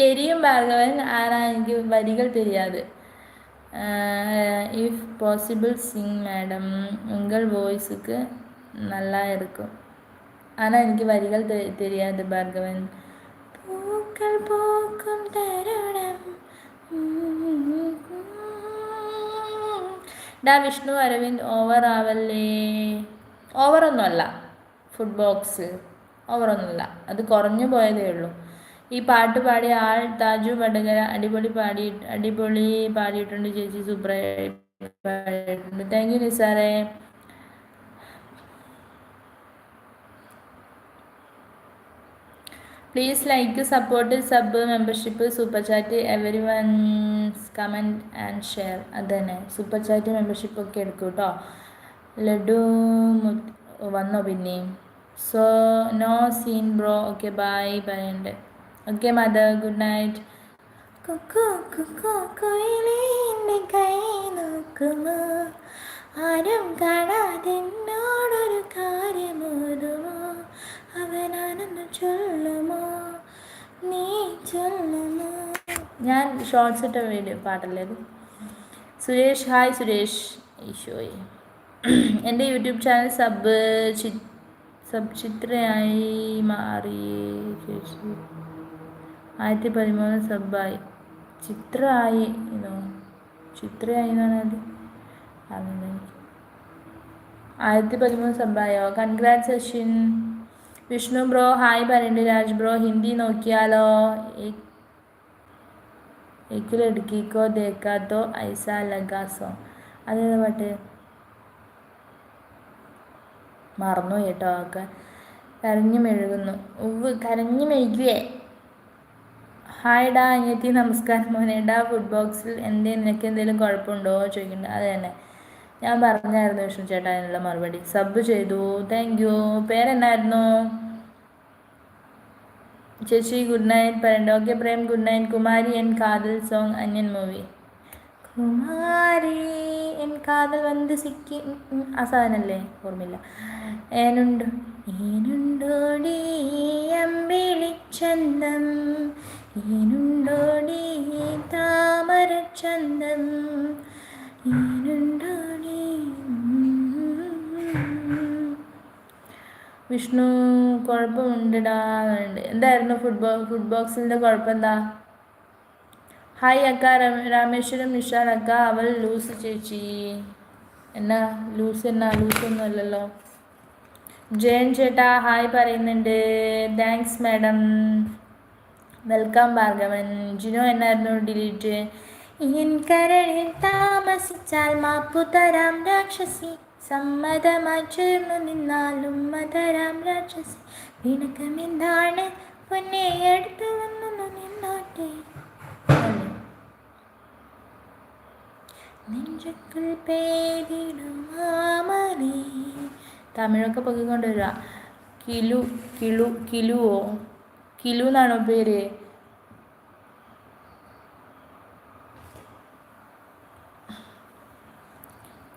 தெரியும் பார்கவன் ஆனால் எனக்கு வரிகள் தெரியாது இஃப் பாசிபிள் சிங் மேடம் உங்கள் வாய்ஸுக்கு நல்லா இருக்கும் ஆனால் എനിക്ക് വരികൾ തെ- தெரியாது ഭാർഗവൻ പൂക്കൾ പൂക്കും തരുണം ഡാ വിഷ്ണു അരവിന്ദ് ഓവർ ആവല്ലേ ഓവറൊന്നുമല്ല ഫുഡ് ബോക്സ് ഓവറൊന്നുമല്ല അത് കുറഞ്ഞു പോയതേ ഉള്ളൂ ഈ പാട്ട് പാടിയ ആൾ താജു വടകര അടിപൊളി പാടി അടിപൊളി പാടിയിട്ടുണ്ട് ചേച്ചി സൂപ്പറായി thank you നിസാറേ please like support sub membership super chat everyone's comment and share അത് തന്നെ സൂപ്പർ ചാറ്റ് മെമ്പർഷിപ്പ് ഒക്കെ എടുക്കൂ കേട്ടോ ലഡു വന്നോ പിന്നെയും. So no scene bro okay bye പറയുന്നുണ്ട് ഓക്കെ മദർ ഗുഡ് നൈറ്റ് കുക്കു കുക്കു കുയിലേ എന്റെ കൈ നോക്കുമോ? ആരും കാണാതെ എന്നോടൊരു കാര്യമോതുമോ? അവനാണെന്ന് ചൊല്ലുമോ? നീ ചൊല്ലുമോ? ഞാൻ ഷോർട്സ് ഇട്ട വീഡിയോ പാട്ടല്ലേ സുരേഷ് ഹായ് സുരേഷ് ഈശോയെ. എന്റെ യൂട്യൂബ് ചാനൽ സബ് ചി സബ് ചിത്രയായി മാറി ചേച്ചി ആയിരത്തി പതിമൂന്ന് സബ്ബായി. ചിത്ര ആയി ചിത്രയായി എന്ന് പറഞ്ഞാൽ അറിയില്ല ആയിരത്തി പതിമൂന്ന് സബ്ബായോ? Congrat Sachin Vishnu bro hi പറയണ്ട്. രാജ് ബ്രോ ഹിന്ദി നോക്കിയാലോ? എക്കിലെടുക്കിക്കോ ദേക്കാത്തോ ഐസ ലഗാസോ? അതേത് പാട്ട്? മറന്നു കേട്ടോ ഒക്കെ കരഞ്ഞു മെഴുകുന്നു ഉവ് കരഞ്ഞു മെഴുകുകയേ ഹായ് ഡാ അനിയത്തി നമസ്കാരം. മോനെ ഡാ ഫുഡ് ബോക്സിൽ എന്തേ നിനക്ക് എന്തെങ്കിലും കുഴപ്പമുണ്ടോ? ചോദിക്കുന്നുണ്ട്. അത് തന്നെ. ഞാൻ പറഞ്ഞായിരുന്നു വിഷ്ണു ചേട്ടാ അതിനുള്ള മറുപടി. സബ് ചെയ്തു. താങ്ക് യു പേരെന്നായിരുന്നു? ചേച്ചി ഗുഡ് നൈറ്റ് പറയണ്ട. Okay Prem good night Kumari എൻ കാതൽ സോങ് അന്യൻ മൂവി കുമാരി എൻ കാതൽ വന്ന് സിക്കി. ആ സാധനല്ലേ? ഓർമ്മയില്ല. ഏനുണ്ട് ഏനുണ്ടോടി അമ്പിളിച്ചന്തം ഏനുണ്ടോടി താമരച്ചന്തം നീ വിഷ്ണു കുഴപ്പമുണ്ടടാ എന്തായിരുന്നു ഫുട്ബോൾ ഫുഡ് ബോക്സിന്റെ കുഴപ്പം എന്താ ഹായ് അക്ക രാമേശ്വരം നിഷാൻ അക്ക അവൾ ലൂസ് ചേച്ചി. എന്നാ ലൂസ് എന്നാ? ലൂസ് ഒന്നും അല്ലല്ലോ. ജയൻ ചേട്ടാ ഹായ് പറയുന്നുണ്ട്. Thanks madam welcome Bhargavan Jino എന്നായിരുന്നു ഡിലീറ്റ് കരളിൽ താമസിച്ചാൽ മാപ്പു തരാം രാക്ഷസി സമ്മതമായി ചേർന്നു നിന്നാലും മതരാം രാക്ഷസി പിണക്കമെന്താണ് പൊന്നെ എടുത്തു വന്നു നിന്നോട്ടെ നെഞ്ചുക്കൾ പേരിടും മാമനെ തമിഴൊക്കെ പൊക്കിക്കൊണ്ടുവരിക. കിലു കിളു കിലുവോ? കിലു എന്നാണോ പേര്?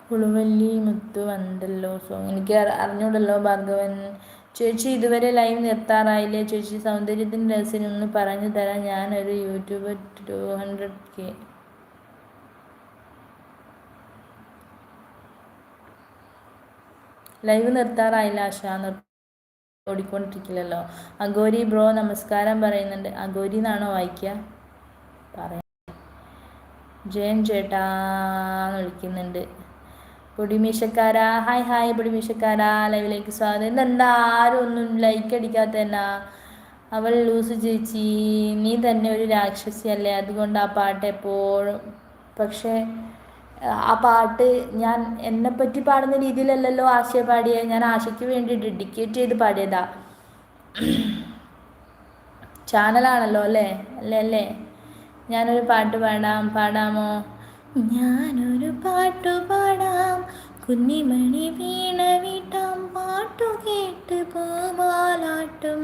കുളുവല്ലി മുത്തു വന്നല്ലോ സോ എനിക്ക് അറി- അറിഞ്ഞൂടല്ലോ ഭാർഗവൻ. ചേച്ചി ഇതുവരെ ലൈവ് നിർത്താറായില്ലേ? ചേച്ചി സൗന്ദര്യത്തിന്റെ രഹസ്യം ഒന്ന് പറഞ്ഞു തരാം ഞാനൊരു YouTuber two hundred K. Live നിർത്താറായില്ല Asha നിർ ഓടിക്കൊണ്ടിരിക്കില്ലല്ലോ. അഗോരി ബ്രോ നമസ്കാരം പറയുന്നുണ്ട്. അഗോരി എന്നാണോ വായിക്കുക പറയാം. ജയൻ ചേട്ടാന്ന് വിളിക്കുന്നുണ്ട്. പൊടിമീശക്കാരാ ഹായ് ഹായ് പൊടിമീശക്കാരാ ലൈവിലേക്ക് സ്വാഗതം. ഇതെന്താ? ആരും ഒന്നും ലൈക്ക് അടിക്കാത്ത എന്നാ? അവൾ ലൂസ് ചേച്ചി നീ തന്നെ ഒരു രാക്ഷസിയല്ലേ? അതുകൊണ്ട് ആ പാട്ട് എപ്പോഴും പക്ഷേ ആ പാട്ട് ഞാൻ എന്നെപ്പറ്റി പാടുന്ന രീതിയിലല്ലല്ലോ ആശയ പാടിയത് ഞാൻ ആശയ്ക്ക് വേണ്ടി ഡെഡിക്കേറ്റ് ചെയ്ത് പാടിയതാ. ചാനലാണല്ലോ അല്ലേ? അല്ലേ അല്ലേ? ഞാനൊരു പാട്ട് പാടാം പാടാമോ? ഞാനൊരു പാട്ട് പാടാം. കുഞ്ഞിമണി വീണ വീട്ടാം പാട്ടു കേട്ട് പോവാലാട്ടും